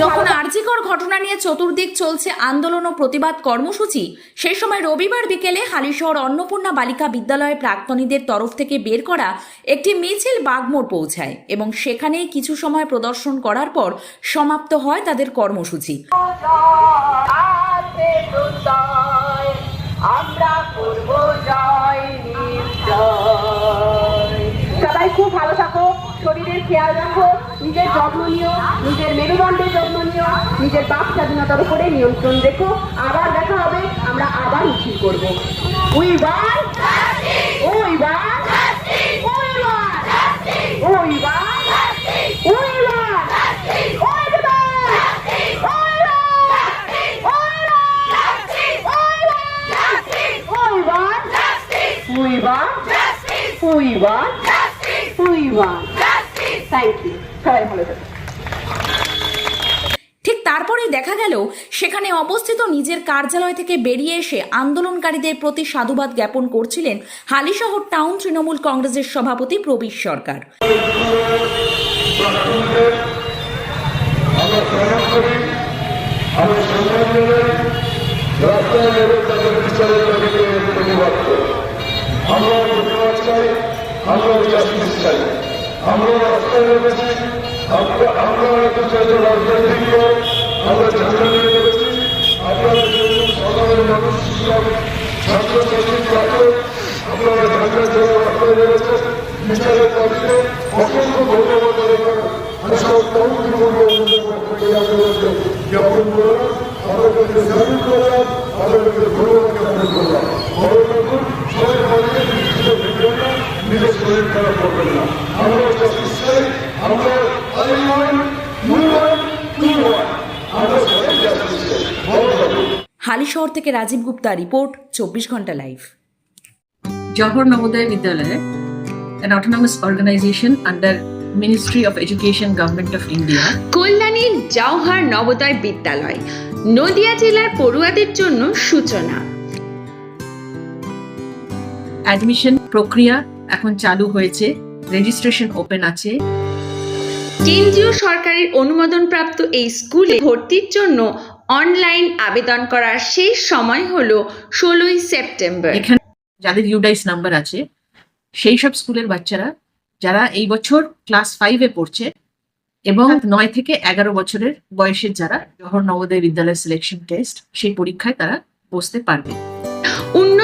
যখন আর্জিকর ঘটনা নিয়ে চতুর্দিক চলছে আন্দোলন ও প্রতিবাদ কর্মসূচি সেই সময় রবিবার বিকেলে হালিশহর অন্নপূর্ণা বালিকা বিদ্যালয়ের প্রাক্তনীদের তরফ থেকে বের করা একটি মিছিল বাগমোড় পৌঁছায় এবং সেখানে কিছু সময় প্রদর্শন করার পর সমাপ্ত হয় তাদের কর্মসূচি। আমরা শরীরের খেয়াল রাখো নিজের যত্ন নিও নিজের মেরুদণ্ডের যত্ন নিও নিজের বাক স্বাধীনতার উপরে নিয়ন্ত্রণ রেখো আবার দেখা হবে আমরা আবার মিছিল করব we want we want we want We want, we want, we want. Thank you সবাই ভালো থাকুন ঠিক তারপরে দেখা গেল, সেখানে অবস্থিত নিজের কার্যালয় থেকে বেরিয়ে এসে আন্দোলনকারীদের প্রতি সাধুবাদ জ্ঞাপন করছিলেন হালিশহর টাউন তৃণমূল কংগ্রেসের সভাপতি প্রবীর সরকার। রাস্তায় নেমেছি আমরা আমরা বিচারিত রাজনৈতিক দল আমরা নিয়ে নেমেছি আপনারা যেরকম সাধারণ মানুষ ছিলাম ছাত্রছাত্রী পাঠক আপনারা ঝান্ডা ছেড়ে রাস্তায় নেমেছেন বিচারের দাবিতে অসংখ্য ধন্যবাদ জানাই আমি সব কমিটি বলব পক্ষ আমরা আমরা সবাই থাকুন হালিশহর থেকে রাজীব গুপ্তা রিপোর্ট চব্বিশ ঘণ্টা live. Johor Navodaya Vidyalaya, an autonomous organization under Ministry of Education, Government of India, Kalyani Jawahar Navodaya Vidyalaya Nadia জেলার পড়ুয়াদের জন্য সূচনা। অ্যাডমিশন প্রক্রিয়া এখন চালু হয়েছে। রেজিস্ট্রেশন ওপেন আছে। কেন্দ্রীয় সরকারের অনুমোদনপ্রাপ্ত এই স্কুলে ভর্তির জন্য অনলাইন আবেদন করার শেষ সময় হলো ষোলোই সেপ্টেম্বর। এখানে যাদের ইউডাইস নাম্বার আছে সেই সব স্কুলের বাচ্চারা যারা এই বছর ক্লাস ফাইভে পড়ছে এবং নয় থেকে এগারো বছরের বয়সের যারা জহর নবোদয় বিদ্যালয় সিলেকশন টেস্ট সেই পরীক্ষায় তারা বসতে পারবে।